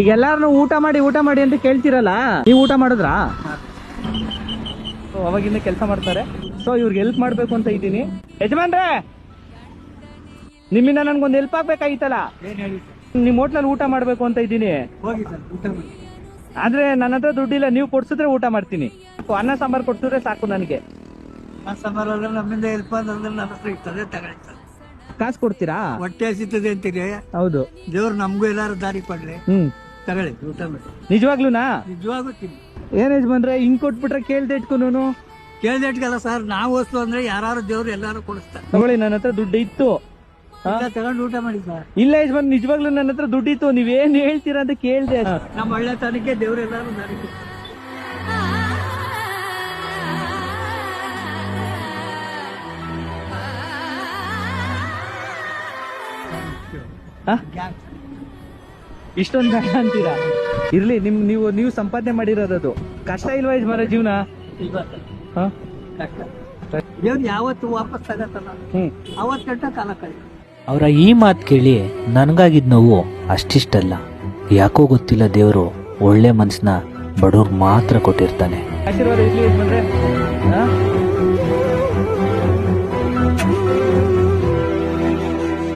ಈಗ ಎಲ್ಲಾರನು ಊಟ ಮಾಡಿ ಊಟ ಮಾಡಿ ಅಂತ ಕೇಳ್ತಿರಲ್ಲ ನೀವು ಊಟ ಮಾಡಿದ್ರಾ? ಅವಾಗಿಂದ ಕೆಲಸ ಮಾಡ್ತಾರೆ. ಸೊ ಇವ್ರಿಗೆ ಹೆಲ್ಪ್ ಮಾಡ್ಬೇಕು ಅಂತ ಇದ್ದೀನಿ. ಯಜಮಾನ್ರೆ ನಿಮ್ಮಿಂದ ನನ್ಗೊಂದು ಹೆಲ್ಪ್ ಆಗ್ಬೇಕಾಗಿತ್ತಲ್ಲ? ನಿಮ್ ಹೋಟ್ಲಲ್ಲಿ ಊಟ ಮಾಡ್ಬೇಕು ಅಂತ ಇದ್ದೀನಿ. ಹೋಗಿ ಸರ್ ಊಟ ಮಾಡಿ. ಆದ್ರೆ ನನ್ನ ಹತ್ರ ದುಡ್ಡಿಲ್ಲ ನೀವು ಕೊಡ್ಸಿದ್ರೆ ಊಟ ಮಾಡ್ತೀನಿ. ಅನ್ನ ಸಾಂಬಾರ್ ಕೊಡ್ಸಿದ್ರೆ ಸಾಕು ನನಗೆ. ಕಾಸು ಕೊಡ್ತೀರಾ? ಹೊಟ್ಟೆ ಹಸಿತದೆ ಅಂತೀರಿ. ಹೌದು. ದೇವ್ರು ನಮಗೂ ಎಲ್ಲಾರು ದಾರಿ ಕೊಡ್ಲಿ. ಹ್ಮ್. ತಗೊಳ್ಳಿ ಊಟ ಮಾಡಿ. ನಿಜವಾಗ್ಲೂನಾ? ನಿಜವಾಗೂ ತಿನ್ನಿ. ಏನ್ ಯಜಮಾನ್ರೆ ಹಿಂಗ್ ಕೊಟ್ಬಿಟ್ರೆ ಕೇಳ್ದೆ ಇಟ್ಕೊನು ಕೇಳ್ದೆಟ್ಗಲ್ಲ ಸರ್ ನಾವು ವಸ್ತು ಅಂದ್ರೆ ಯಾರು ದೇವ್ರು ಎಲ್ಲಾರು ಕೊಡಿಸ್ತಾರೆ. ತಗೊಳ್ಳಿ ನನ್ನ ಹತ್ರ ದುಡ್ಡು ಇತ್ತು. ತಗೊಂಡು ಊಟ ಮಾಡಿ ಸರ್. ಇಲ್ಲ ಯಜಮಾನ್ ನಿಜವಾಗ್ಲೂ ನನ್ನ ಹತ್ರ ದುಡ್ಡು ಇತ್ತು. ನೀವೇನ್ ಹೇಳ್ತೀರಾ ಅಂತ ಕೇಳ್ದೆ ನಮ್ಮ ಒಳ್ಳೆತನಕ್ಕೆ ದೇವ್ರು ಎಲ್ಲಾರು ದಾರಿ? ಇಷ್ಟೊಂದು ಬೇಡ ಅಂತೀರಾ? ಇರ್ಲಿ ನಿಮ್ ನೀವು ನೀವು ಸಂಪಾದನೆ ಮಾಡಿರೋದು ಕಷ್ಟ ಇಲ್ವಾ ಯಜಮಾನ ಜೀವನ? ಇವತ್ತು ಹಾ? ಕಷ್ಟ. ದೇವ್ರು ಯಾವತ್ತು ವಾಪಸ್ ತಗತ್ತಲ್ಲ ಹ್ಮ್. ಅವತ್ತು ಗಂಟ ಕಾಲ ಕಳಿ ಅವರ ಈ ಮಾತು ಕೇಳಿ ನನಗಾಗಿದ್ದ ನೋವು ಅಷ್ಟಿಷ್ಟಲ್ಲ. ಯಾಕೋ ಗೊತ್ತಿಲ್ಲ ದೇವರು ಒಳ್ಳೆ ಮನಸ್ಸನ್ನ ಬಡವ್ರ್ ಮಾತ್ರ ಕೊಟ್ಟಿರ್ತಾನೆ. ಆಶೀರ್ವಾದ ಇರ್ಲಿ ಯಜಮಾನ್ರೆ. ಹಾ?